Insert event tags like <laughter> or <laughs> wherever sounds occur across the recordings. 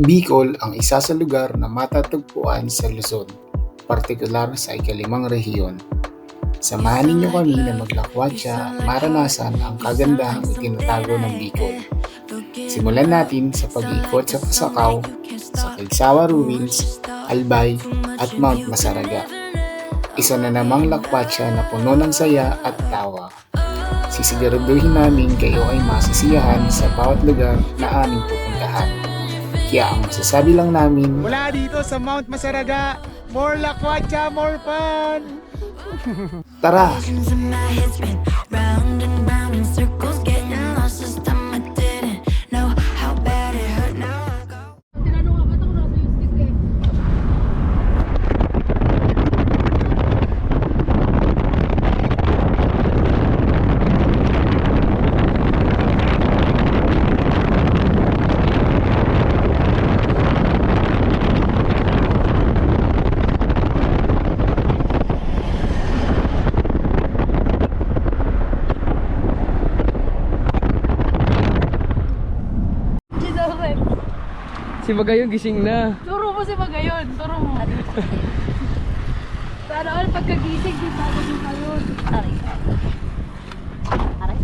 Bicol ang isa sa lugar na matatagpuan sa Luzon, partikular sa ikalimang rehiyon. Samahan ninyo kami na maglakwatsa at maranasan ang kagandahang itinatago ng Bicol. Simulan natin sa pag-iikot sa Pasakaw, sa Kagsawa Ruins, Albay at Mount Masaraga. Isa na namang lakwatsa na puno ng saya at tawa. Sisiguraduhin namin kayo ay masisiyahan sa bawat lugar na aming pupuntahan. Kaya ang masasabi lang namin, Mula dito sa Mount Masaraga, more lakwatsa, more fun! tara! In my round Bagayon gising na. turo mo si Magayon, turo mo. <laughs> Sana all pagkagising, di ba ako si Magayon?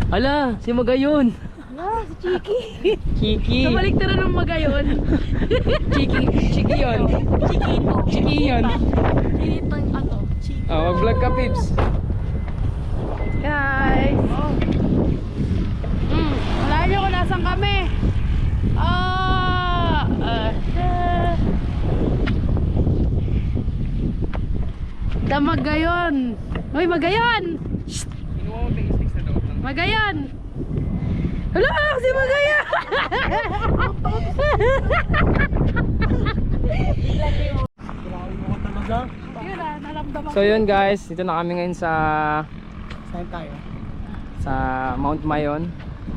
Ala, si Magayon. Ah, si Chiki. Chiki. Kabalik na ng Magayon. <laughs> Chiki. Chiki yun. Chikito. Chiki yun. Chikito yung ano, Chiki. Oh, mag-vlog ka, Pips. Guys. Mm, wala niyo kung nasan kami. Ah, ah, ah. Da Magayon. Hoy, Magayon. Shh, Magayon. Hala, si Magayon. So yun guys, dito na kami ngayon sa Saan tayo? sa Mount Mayon.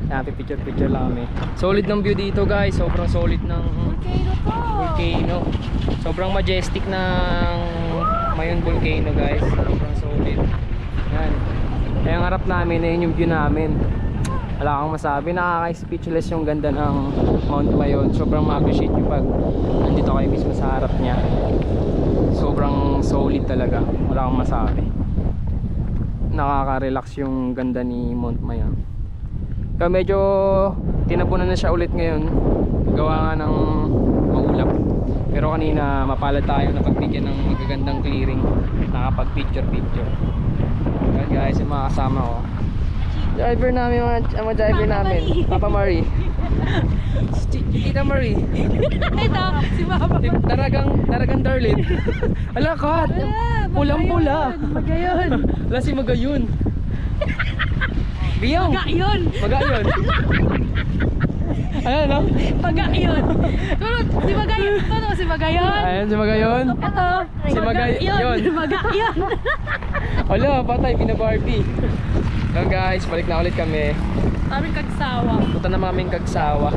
Yan, picture-picture lang kami. Solid ng view dito guys, sobrang solid ng Volcano to. volcano. Sobrang majestic ng Mayon volcano guys. Sobrang solid. Yan. Kaya ang harap namin, ayun yung view namin. Wala akong masabi, nakaka-speechless yung ganda ng Mount Mayon. Sobrang ma-appreciate yung pag nandito kayo mismo sa harap niya. Sobrang solid talaga. Wala akong masabi. Nakaka-relax yung ganda ni Mount Mayon. Kaya medyo tinabunan na siya ulit ngayon. Gawa nga ng. Pero kanina mapalad tayo na pagbigyan ng magagandang clearing. Nakapag picture picture. Ayan guys, yung mga kasama ko. Driver namin, mga, mga driver namin. Papa Marie. <laughs> Tita Marie. Ito, si Mama. Daragang, daragang Darlin. Ala, kat. Pulang-pula. Magayon. Ala, si Magayon. <laughs> Biyong. Magayon. Magayon. Ano, no? Magayon. Tulad, si Magayon. Ito, si Magayon. Ayan si Magayon. Ito, Si Magayon. Magayon. Wala, patay, pinabarbie. So guys, balik na ulit kami. Aming kagsawa. Punta na maming Kagsawa.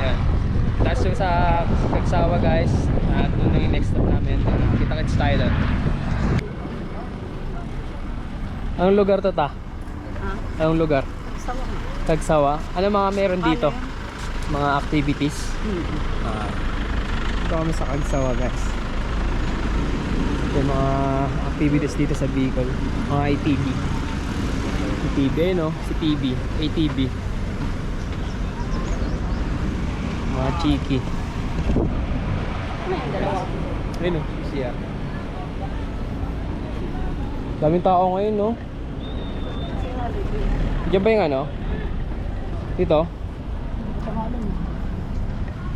Yan. Tapos yung sa Kagsawa guys, at doon na yung next stop namin. Uh, kita kits tayo doon. Anong lugar to ta? Anong lugar? Kagsawa. Ano mga meron dito? Mga activities? Ah. Ito kami sa Kagsawa guys. Ito yung mga activities dito sa Bicol. Mga ITV. Si TV, no? Si TV. ATV. Mga chiki. Ayun, no? Siya. Daming tao ngayon, no? Diyan ba yung ano? Dito?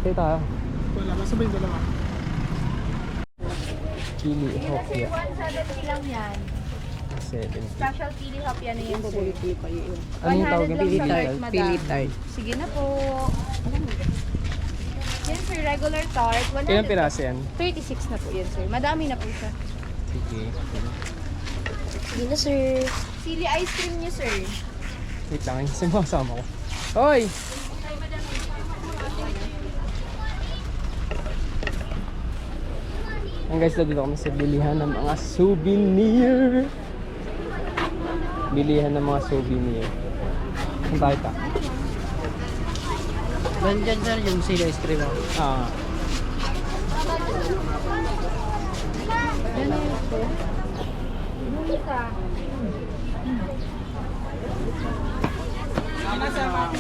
Dito tayo. Wala, masabay yung dalawa. Chili Hopia. 170 lang yan. 70. Special chili hop yan yung sir. Anong tawag 100 yung lang pili tart? madam. Sige na po. Yan sir, regular tart. 100 Ilang piraso yan? 36 na po yan sir. Madami na po siya. Sige. Sige na sir. Chili ice cream niyo sir. Wait lang, yung sumasama ko. Hoy! Ang guys, dito kami sa bilihan ng mga souvenir. Bilihan ng mga souvenir. Ang tayo ta? Nandiyan sir yung sila ice cream. oh. Ah.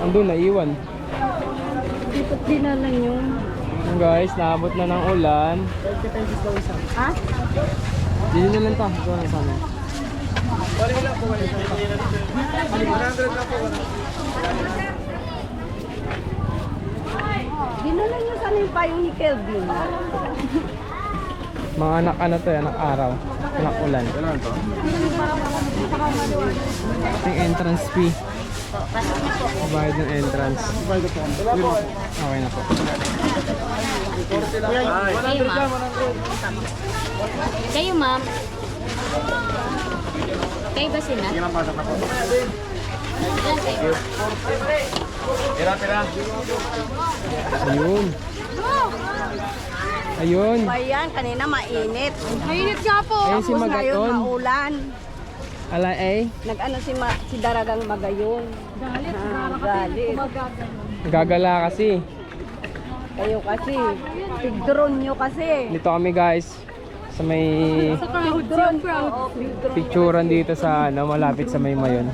Andun, naiwan. Dito dinala nyo. Yung guys, naabot na ng ulan. Ha? Dito na lang to. Ito na sa amin. Dinala nyo sana yung payong ni Kelvin. <laughs> Mga anak ano to, anak araw. Anak ulan. Yung entrance fee. Bayad ng entrance. Okay na po. Kayo, ma'am. Kayo ba sila? Sige, pasok na po. Ayun. Ayun. Ayan, kanina mainit. Mainit nga po. Ayun si Tapos ngayon maulan. Ala eh. Nag-ano si, ma, si Daragang Magayon. Galit. Ah, galit. Nagagala kasi. Kayo kasi. Pigdron nyo kasi. Dito kami guys. Sa may Sa crowd. Oo, pigdron. picturean dito sa ano, malapit sa may mayon.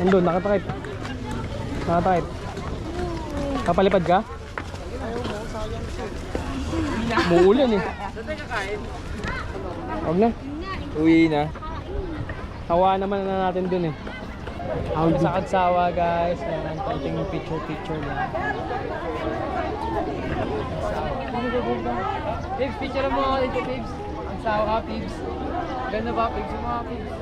Nandun, nakatakip. Nakatakip. Kapalipad ka? Muulan eh. Huwag na. Uwi na. Hawa naman na natin dun eh. Ako sa Kadsawa guys. Ayan, konting picture-picture lang. Pibs, picture mo ako dito, Pibs. Kadsawa, Pibs. Ganda ba, Pibs? Yung mga Pibs.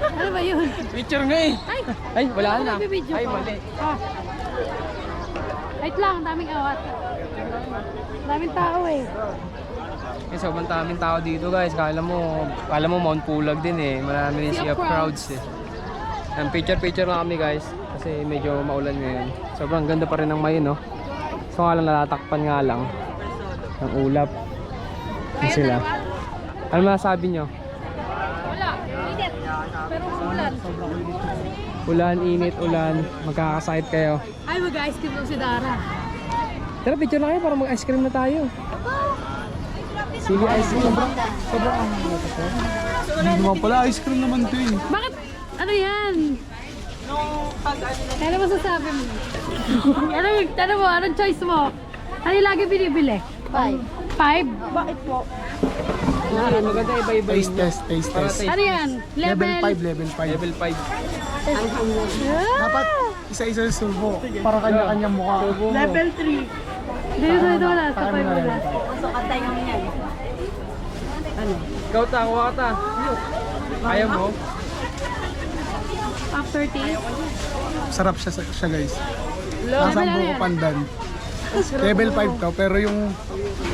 Ano ba yun? Picture nga eh. Ay! Ay, wala Ako na. Ay, mali. Ah. Wait lang, daming awat. Daming tao eh. Eh, sobrang daming tao dito guys. Kala mo, kala mo Mount Pulag din eh. Marami din Sea siya crowds eh. Ang picture-picture lang kami guys. Kasi medyo maulan ngayon. Sobrang ganda pa rin ng mayon no. So nga lang natatakpan nga lang. Ng ulap. Yun sila. Ano masasabi nyo? Wala. Init. Pero umulan. Ulan, init, ulan. Magkakasakit kayo. Ay, mag-ice cream daw si Dara. Tara, picture na kayo para mag-ice cream na tayo. Sili ice cream. Sobrang, sobrang ang Hindi naman pala, ice cream naman to eh. Bakit? Ano yan? Ano masasabi mo? ano, ano mo? Anong choice mo? Ano yung lagi binibili? Five. Five? Bakit po? Ano, maganda iba-iba Taste test, taste test. Ano yan? Level Level? 5, level 5. Level 5. Dapat isa-isa yung sulbo para kanya-kanyang mukha. Level 3. Dito, dito wala. Sa five wala. So, katay kami yan. Ikaw ta, kuha ka ta. Ayaw mo? After tea? Sarap siya, siya guys. Ano buko yan? pandan. Level 5 to, pero yung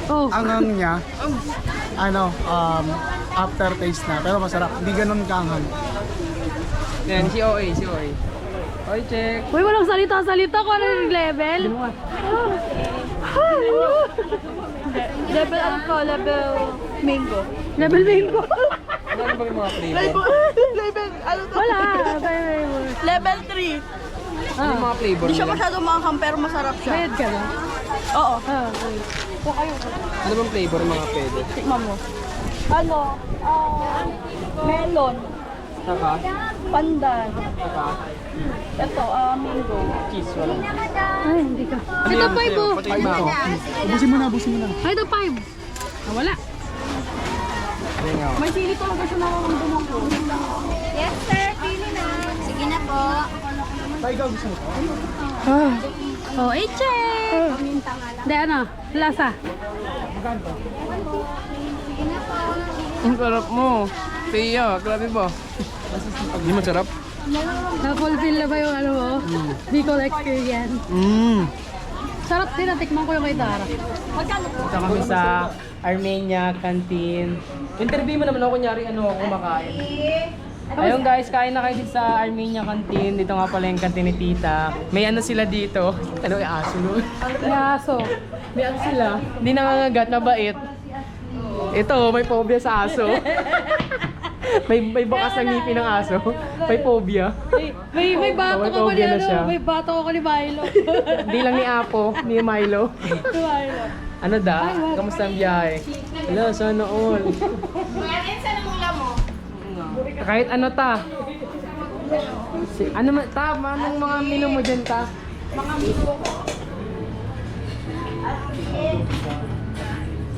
Oh. angang niya, ano, um, aftertaste na. Pero masarap. Hindi ganun kaanghang. Yan, si OA, si OA. Oy, check. Uy, walang salita-salita kung ano yung level. Level ano ko? Level mango. level mango. Ano ba yung mga flavor? level, ano to? Wala. Flavor. Level 3. Ano yung mga flavor Hindi siya nila? masyado maanghang pero masarap siya. Bayad ka ba? Oo. Ah, okay. Ano bang flavor mga pwede? Tikman mo. Ano? ah, melon. Saka? Pandan. Saka? Ito, ah, mango. Cheese, wala. Ay, hindi ka. Ito five oh. Ay, ito. Ubusin mo na, ubusin mo na. Ay, ito five. Ah, wala. Nga. May sili talaga siya nakakamdaman ko. Yes, sir. Pili na. Sige na po. Tayo gusto mo. Oh, eh, check. Hindi, ano? Lasa. Ang sarap mo. Tiya, grabe ba? Hindi masarap? Na-fulfill na ba yung ano mo? Bicol experience. Mmm. Sarap din, natikman ko yung kay Dara. Ito kami sa Armenia Canteen. Interview mo naman ako kunyari ano ako kumakain. Ayun guys, kain na kayo dito sa Armenia Canteen. Dito nga pala yung canteen ni Tita. May ano sila dito. Ano yung aso no? Yaso. May ano sila. Hindi nangangagat, mabait. Ito, may phobia sa aso. <laughs> may may bakas ng ngipin ng aso. May phobia. May, may, may bato May ko phobia na ano, siya. may bato ko ni Milo. Hindi lang ni Apo, ni Milo. Ni Milo. Ano da? Kamusta ang biyahe? Hello, sana all. Kahit ano ta. Si, ano ma, ta, anong mga menu mo dyan ta?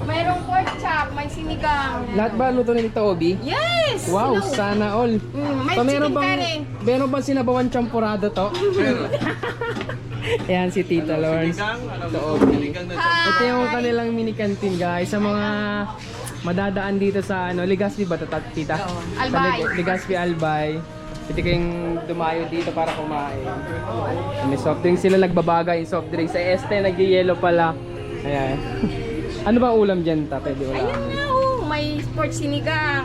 Mayroong pork chop, may sinigang. Lahat ba luto ni Tita Obi? Yes! Wow, sana all. Mm, may meron chicken bang, curry. meron bang sinabawan champurado to? <laughs> Ayan si Tita Lawrence. Tita Obi. Ito yung kanilang mini canteen guys. Sa mga madadaan dito sa ano, Legazpi ba Tita? Sa Albay. Leg- Legazpi Albay. Pwede kayong dumayo dito para kumain. May soft drinks sila nagbabagay yung soft drinks. Sa este, nag-yellow pala. Ayan. <laughs> ano ba ulam dyan ta? Pwede ulam. Ayun nga oh, may pork sinigang.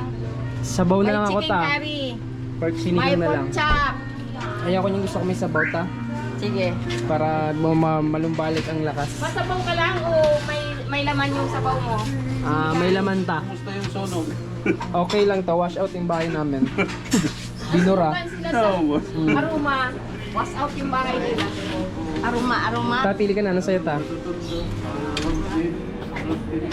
Sabaw na May lang ako chicken ta. curry. Pork May sinigang na lang. pork chop. Ayoko yung gusto ko may sabaw ta. Sige. Para mo ma- malumbalik ang lakas. Masabaw ka lang o may may laman yung sabaw mo? Ah, may laman ta. Kumusta yung sonog? <laughs> okay lang to, wash out yung bahay namin. Binura. Kan sila sa aroma. Wash out yung bahay nila. Aroma, aroma. Ta, pili ka na, ano sa'yo ta? Guys,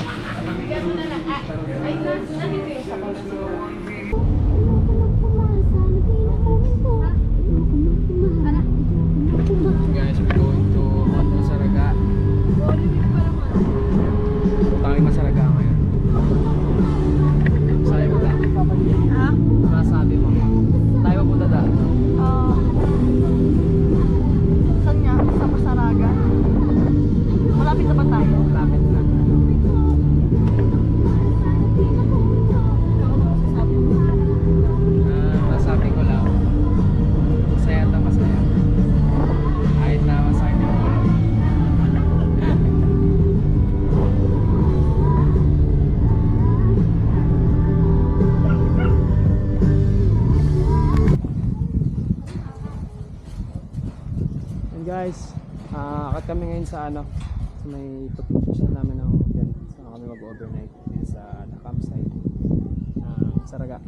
Saraga.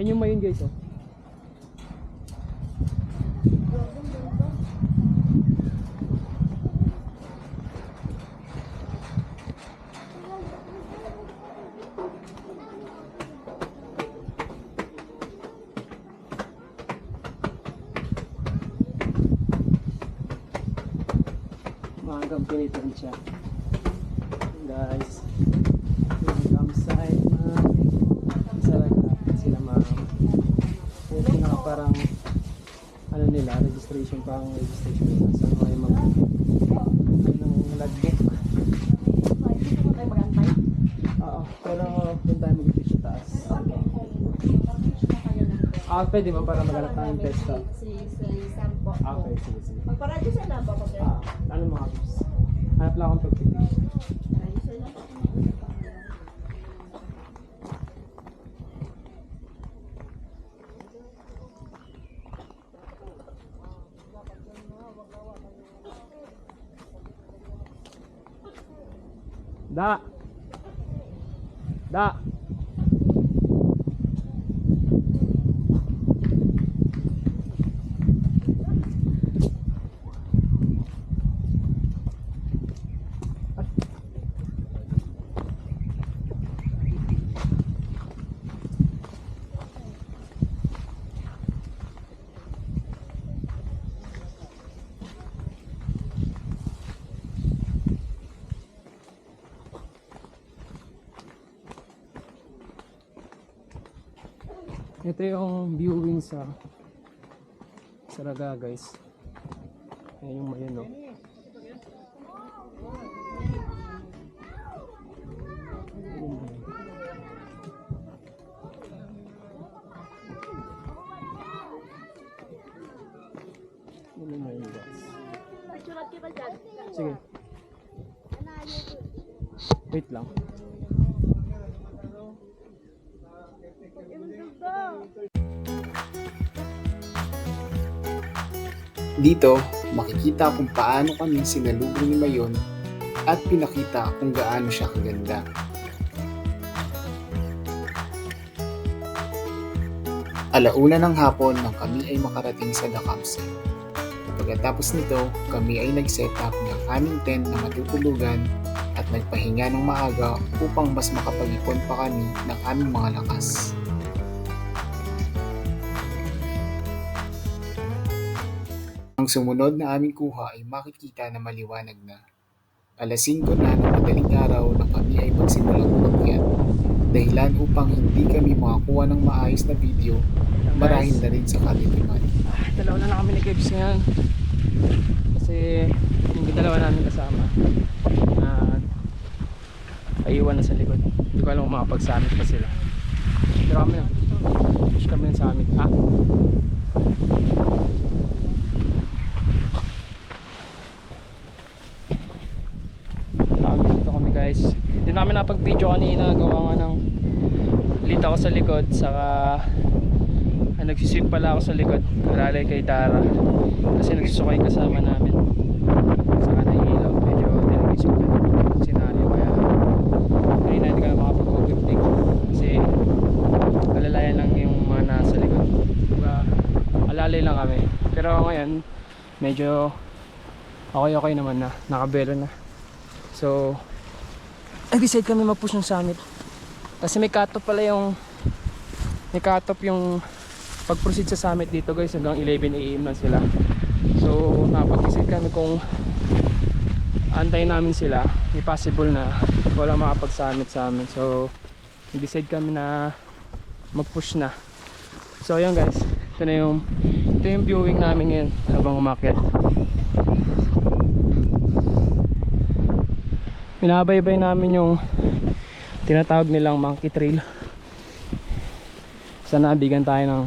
Ayun yung mayon guys oh. Maagang pinitin siya. Guys, yung campsite na Saraga. Sila ma'am. Yung pinaka parang ano nila, registration parang registration nila. Saan kayo mag ng logbook. Oo, pero doon tayo sa taas. Ah, pwede mo para maghanap tayo ng pesta. Ah, okay, sige, sige. Magparadyo sa lang ba ko? Ah, ano mga tips? Hanap lang akong pagpipish. Da. Da. ito yung viewing sa Saraga guys ayan yung mayan no Sige. Wait lang. Dito, makikita kung paano kami sinalubong ni Mayon at pinakita kung gaano siya kaganda. Alauna ng hapon nang kami ay makarating sa Campsite. Pagkatapos nito, kami ay nag-set up ng aming tent na matutulugan at nagpahinga ng maaga upang mas makapag-ipon pa kami ng aming mga lakas. Ang sumunod na aming kuha ay makikita na maliwanag na. Alas 5 na ng madaling araw na kami ay magsimulang umakyat. Dahilan upang hindi kami makakuha ng maayos na video marahil na rin sa kadiliman. Dalawa na lang kami ni Kebs ngayon. Kasi yung dalawa namin kasama na aiwan na sa likod. Hindi ko alam kung makapag-summit pa sila. Pero kami na. Push kami ng summit. Ah? Kami dito kami guys. Hindi namin napag-video kanina. Gawa nga ng late ako sa likod. Saka ah, nagsisip pala ako sa likod. Alalay kay Dara kasi nagsusukay kasama namin. Saka na yung ilaw medyo dinagisip ko yung senaryo kaya kanina hindi ka na makapag-overtake kasi alalayan lang yung mga nasa likod. Diba? Alalay lang kami. Pero ngayon medyo okay okay naman na. Nakabelo na. So nag-decide kami mag-push ng summit. Kasi may cut-off pala yung may cut-off yung pag-proceed sa summit dito guys. Hanggang 11am na sila. So napag-isip kami kung antayin namin sila. May possible na wala makapag-summit sa amin. So nag-decide kami na mag-push na. So ayun guys. Ito na yung ito yung viewing namin ngayon. Habang umakyat binabaybay namin yung tinatawag nilang monkey trail sana bigyan tayo ng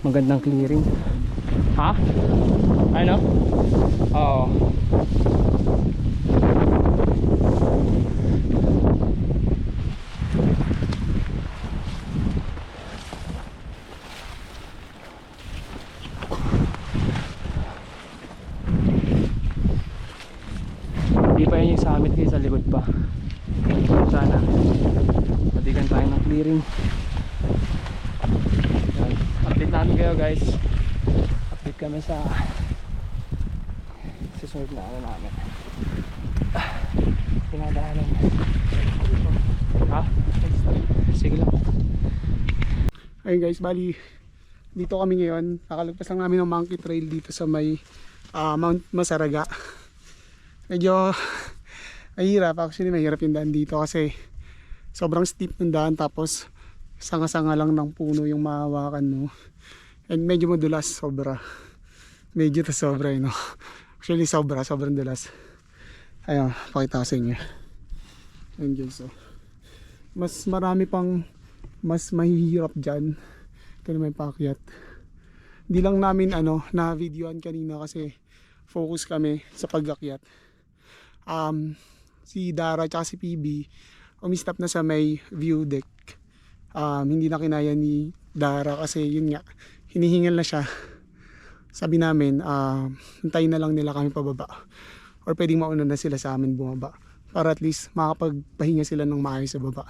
magandang clearing ha? ano? oo hindi pa yun yung summit kayo sa likod pa sana mabigyan tayo ng clearing yan. update namin kayo guys update kami sa susunod na ano namin Ah, pinadaanan ha? sige lang Ayun guys, bali dito kami ngayon. Nakalagpas lang namin ng monkey trail dito sa may ah, Mount Masaraga. <laughs> Medyo <laughs> mahirap. Actually, mahirap yung daan dito kasi sobrang steep ng daan tapos sanga-sanga lang ng puno yung mahawakan mo. And medyo madulas, sobra. Medyo to sobra, eh, no? <laughs> Actually, sobra, sobrang dulas. Ayun, pakita ko sa inyo. Ayun guys, so. Mas marami pang mas mahihirap dyan ito na may paakyat. Hindi lang namin ano na videoan kanina kasi focus kami sa pagakyat. Um, si Dara at si PB umistap na sa may view deck. Um, hindi na kinaya ni Dara kasi yun nga hinihingal na siya. Sabi namin uh, hintayin na lang nila kami pababa. Or pwedeng mauna na sila sa amin bumaba. Para at least makapagpahinga sila ng maayos sa baba.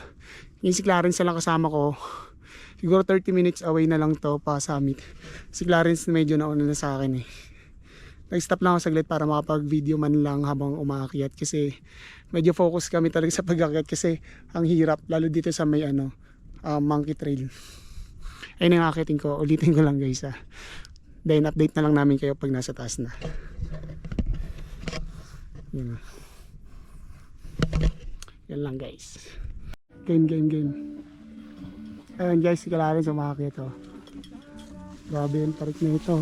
Yung si Clarence lang kasama ko siguro 30 minutes away na lang to pa summit si Clarence medyo nauna na sa akin eh. Nag-stop lang ako saglit para makapag video man lang habang umaakyat kasi medyo focus kami talaga sa pag-akyat kasi ang hirap lalo dito sa may ano ah, monkey trail. Ayun ang akitin ko. Ulitin ko lang guys ah. then update na lang namin kayo pag nasa taas na. Yun. Yan lang guys. Game game game ayun guys si Clarence umakit oh grabe yung tarik na ito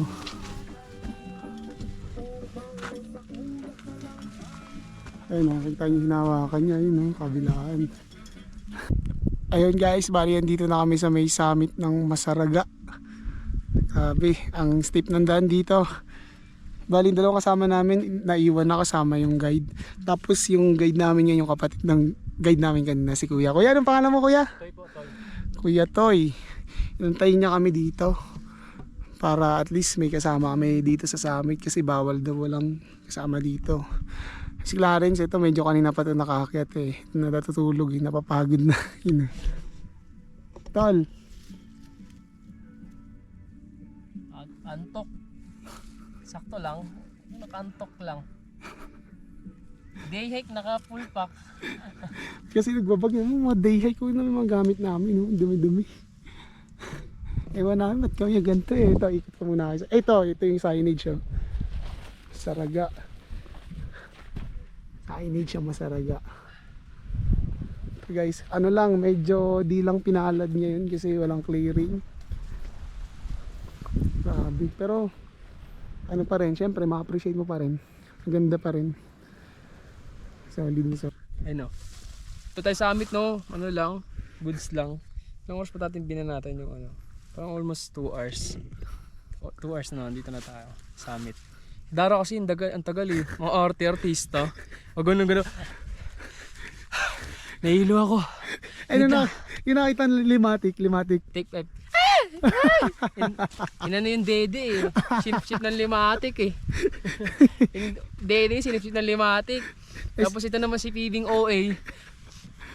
ayun nakikita niyo hinawakan niya yun oh, kabilaan ayun guys bali yan dito na kami sa may summit ng Masaraga grabe ang steep ng daan dito Bali, dalawang kasama namin, naiwan na kasama yung guide. Tapos yung guide namin yan, yung kapatid ng guide namin kanina, si Kuya. Kuya, anong pangalan mo, Kuya? Toy po, toy. Kuya Toy. Inantayin niya kami dito. Para at least may kasama kami dito sa summit kasi bawal daw walang kasama dito. Si Clarence, ito medyo kanina pa ito nakaakyat eh. Natatutulog eh, napapagod na. <laughs> Yun eh. Tol, antok. Sakto lang. Nakantok lang. Day hike, naka full pack. Kasi nagbabag yung mga day hike ko na mga gamit namin, no? dumi-dumi. Ewan namin, ba't kami ganito eh. Ito, ikot ko muna kayo. Ito, ito yung signage oh. Saraga. Signage siya masaraga. Ito guys, ano lang, medyo di lang pinalad niya yun kasi walang clearing. Grabe, pero ano pa rin, syempre ma-appreciate mo pa rin. Ang ganda pa rin. Solid so. Ayun o. Ito tayo sa summit no, ano lang, goods lang. Ilang oras pa natin binan natin yung ano. Parang almost 2 hours. 2 hours na, dito na tayo. Summit. Dara kasi ang, dagal, ang tagal eh. Mga arte artista. O ganun ganun. <sighs> Nahilo ako. Ano na, yung nakita limatic, limatic. Take five. <laughs> In, inano yung dede eh. Sinipsip ng limatic eh. <laughs> dede, sinipsip ng limatic. Tapos ito naman si Pibing OA.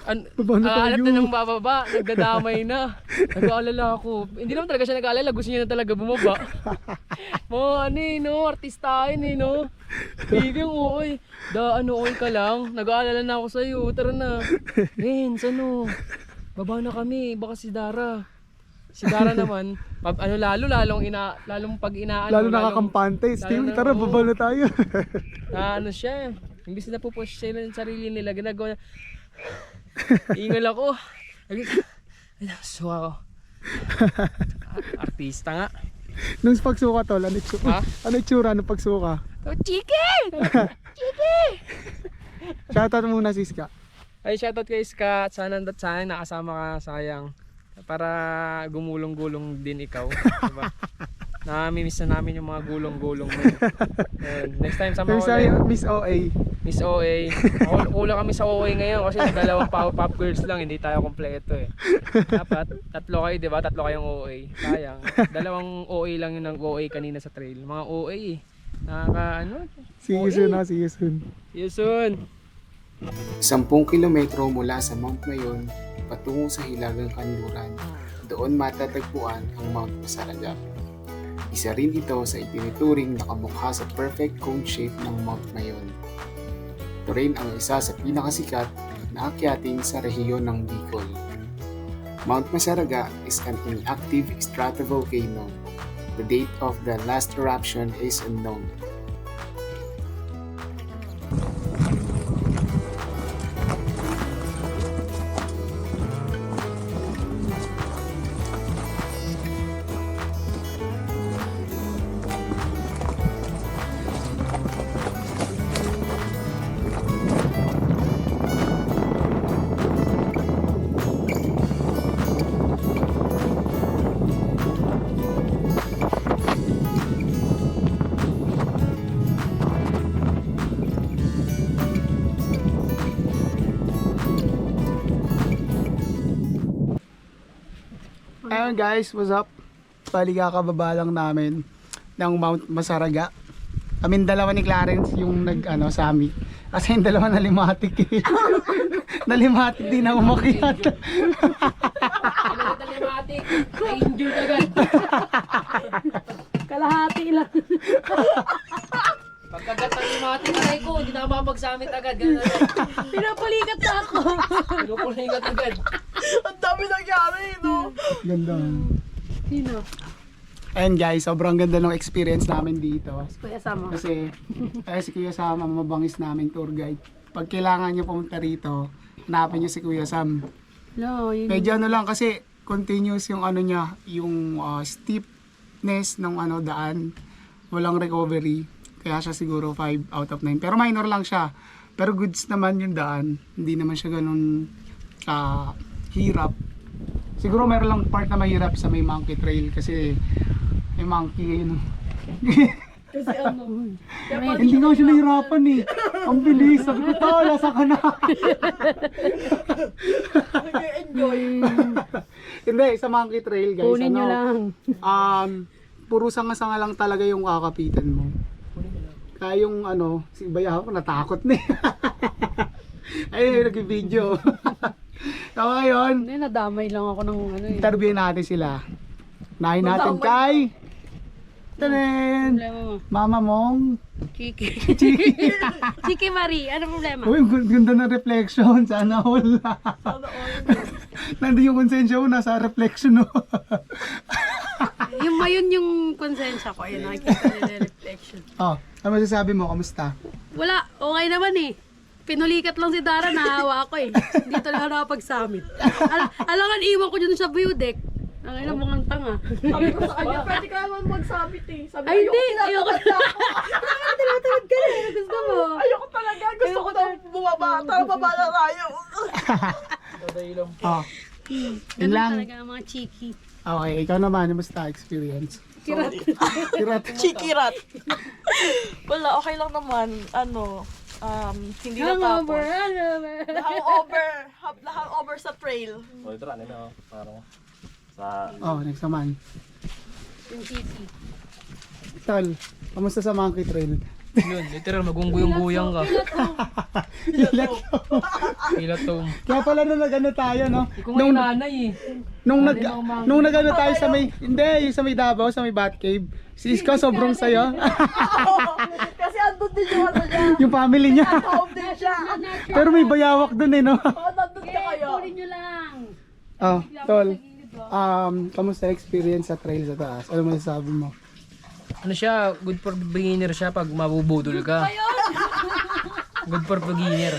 An tayo. alam na ng bababa, nagdadamay na. Nag-aalala ako. Hindi naman talaga siya nag-aalala, gusto niya na talaga bumaba. <laughs> Mga ano eh, no, artistahin eh, no. Pibing OA, da ano OA ka lang, nag-aalala na ako sa'yo, tara na. Renz, ano, baba na kami, baka si Dara. Si Dara naman, pag, ano lalo lalong ina lalong pag inaano Lalo nakakampante. Steve, tara, baba na tayo. na ano siya, imbis na pupush sila ng sarili nila, ginagawa niya. <laughs> Ingal ako. Suka ako. A- Artista nga. Nung pagsuka tol, ano itsura? Ha? <laughs> Ano itsura nung pagsuka? Oh, chicken! <laughs> Shoutout muna Siska. Ay, shoutout kay Ska. Sana, sana nakasama ka, sayang. Para gumulong-gulong din ikaw. Diba? Namimiss na namin yung mga gulong-gulong mo. <laughs> Next time sama ko sa ulit. Miss OA. Miss OA. Kul- Kulang kami sa OA ngayon kasi dalawang pop, pop girls lang, hindi tayo kompleto eh. Dapat tatlo kayo, 'di ba? Tatlo kayong OA. Sayang. Dalawang OA lang yung nag-OA kanina sa trail. Mga OA eh. Nakaka ano? See you OA. soon ha, see you soon. See you soon. 10 kilometro mula sa Mount Mayon patungo sa Hilagang Kanluran. Doon matatagpuan ang Mount Masaraga. Isa rin ito sa itinuturing na kamukha sa perfect cone shape ng Mount Mayon. Ito rin ang isa sa pinakasikat na akyatin sa rehiyon ng Bicol. Mount Masaraga is an inactive stratovolcano. The date of the last eruption is unknown. Guys, what's up? Bali kakababa lang namin ng Mount Masaraga. Kaming dalawa ni Clarence yung nag ano summit. Kasi yung dalawa na limatic eh. <laughs> na limatic din na umakyat. Telematic. Na-injured agad. Kalahati lang. Pagkagat ng limatic aray ko, hindi na ako makapagsamit agad. Ganun. Pinapalikat na ako. Pinupulingat agad. Ganda. Sino? Ayun guys, sobrang ganda ng experience namin dito. Kuya Samo. Kasi ay si Kuya Sam ang mabangis naming tour guide. Pag kailangan niyo pumunta rito, hanapin niyo si Kuya Sam. No, yun. Medyo ano lang kasi continuous yung ano niya, yung ah, steepness ng ano daan. Walang recovery. Kaya siya siguro 5 out of 9. Pero minor lang siya. Pero goods naman yung daan. Hindi naman siya ganun ka hirap. Siguro meron lang part na mahirap sa may monkey trail kasi may monkey yun. <laughs> Kasi ano, <laughs> Hindi nga siya nahirapan eh. Ang bilis. Sabi ko, tao, lasa ka na. nag-enjoy. <laughs> Hindi, sa Monkey Trail guys. Kunin nyo ano, lang. Um, puro sanga-sanga lang talaga yung kakapitan mo. Kaya yung ano, si Bayaw ko natakot na eh. Ayun, nag-video. So ngayon, Hindi, nadamay lang ako ng ano eh. interview natin sila. Nahin natin kay Tanen! Problema mo. Mama mong Chiki. Chiki <laughs> Marie, ano problema? Uy, ang ganda ng reflection. Sana all. <laughs> Nandun yung konsensya mo, nasa reflection no. <laughs> Yung mayon yung konsensya ko. Ayun, nakikita nila yung reflection. oh, ano masasabi mo? Kamusta? Wala, okay naman eh. Pinulikat lang si Dara, nahawa ako eh. Dito na ako nakapag-summit. Al- alangan, iwan ko dun sa view deck. Ang ina mong tanga. Sabi ko sa kanya, pwede ka naman magsabit eh. Sabi Ay, hindi. ayoko Ayoko na. Tinatawad ka na. Ano gusto mo? Ayoko talaga. Gusto ko na bumaba. Tara, baba na tayo. Oh, Ganun yun lang. talaga ang mga cheeky. Okay, ikaw naman, kamusta experience? Kirat. Kirat. Chikirat. Wala, okay lang naman. Ano, um, hindi Hangover. natapos. Hangover. <laughs> Hangover. hab- Hangover sa trail. O ito ano na, parang sa Oh, next naman. Yung cheeky. Tol, kamusta sa Monkey Trail? yun, literal magunguyong-guyang ka. Ilat. Pilatong. Kaya pala nung nag-ano tayo, no? Ikaw nga yung nanay eh. Nung nag nung nag-ano tayo sa may hindi, yung sa may Davao, sa may Batcave. Si Isko sobrang sayo. <laughs> <laughs> Kasi andun din yung ano niya. Yung family niya. <laughs> Home din siya. Pero may bayawak dun eh, no? Baka nandun ka kayo. Kunin nyo lang. Oh, tol. Um, kamusta experience sa trail sa taas? Ano masasabi mo? Ano siya, good for beginner siya pag mabubudol ka. <laughs> Good for beginner.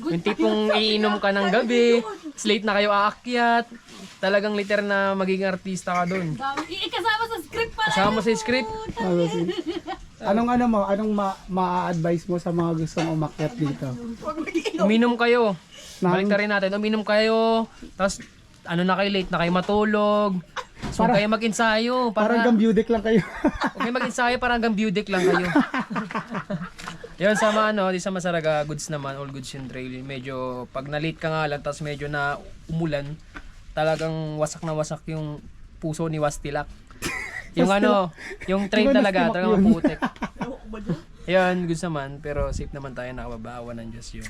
Yung tipong iinom ka ng gabi, slate na kayo aakyat, talagang liter na magiging artista ka doon. Ikasama sa script pala. Kasama sa script, Ano si Anong ano mo, anong ma- ma-advise mo sa mga gustong umakyat dito? uminom kayo. Balik rin natin, uminom kayo, tapos ano na kayo, late na kayo matulog. So kayo mag-ensayo. Parang Para, gambudic lang kayo. Huwag kayo mag-ensayo, parang hanggang deck lang kayo. <laughs> Yun, sama ano, di sa Masaraga, goods naman, all goods yung trail. Medyo, pag na-late ka nga lang, tapos medyo na umulan, talagang wasak na wasak yung puso ni Wastilak. Yung ano, yung trail Di ba talaga, nastilak talagang yun? putik. <laughs> Yun, goods naman, pero safe naman tayo, nakababawa ng Diyos yun.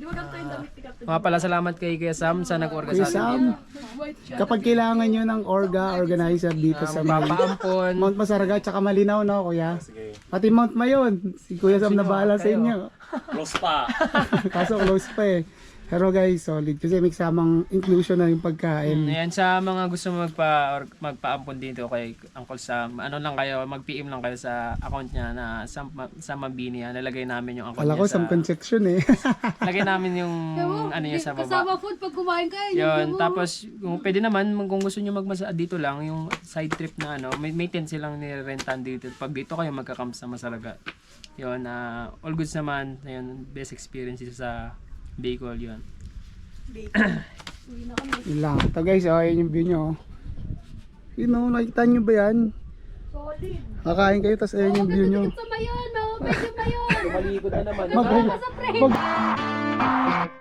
Mga pala, salamat kay Kuya Sam sa nag-orga Kuya sa Sam, atin. kapag kailangan nyo ng orga organizer dito sa may Papaampon. Mount Masaraga tsaka Malinaw, no, kuya? Pati Mount Mayon, si Kuya Sam na bahala sa inyo. Close pa. <laughs> Kaso close pa eh. Pero guys, solid. Kasi may kasamang inclusion na yung pagkain. Ayan sa mga gusto magpa or magpaampon dito kay Uncle Sam, ano lang kayo, mag-PM lang kayo sa account niya na Sam, Sam Mabini. ah. Nalagay namin yung account Kala ko niya some sa... conception eh. <laughs> Lagay namin yung ano niya sa Kasama baba. food pag kumain kayo. Yun, tapos kung pwede naman, kung gusto niyo magmasa dito lang, yung side trip na ano, may, may tent silang nirentan dito. Pag dito kayo magka-camp sa Masaraga. Yun, ah, all goods naman. Ayun, best experience sa Bicol, yun. Yun lang. Ito guys, oh, yun yung view nyo. oh. Yun oh, nakikita nyo ba yan? Solid. Kakain kayo, tapos ayun yung view nyo. Sa mayon, mahupit yung mayon. Malikod na naman. Mag- Sa pre. mag-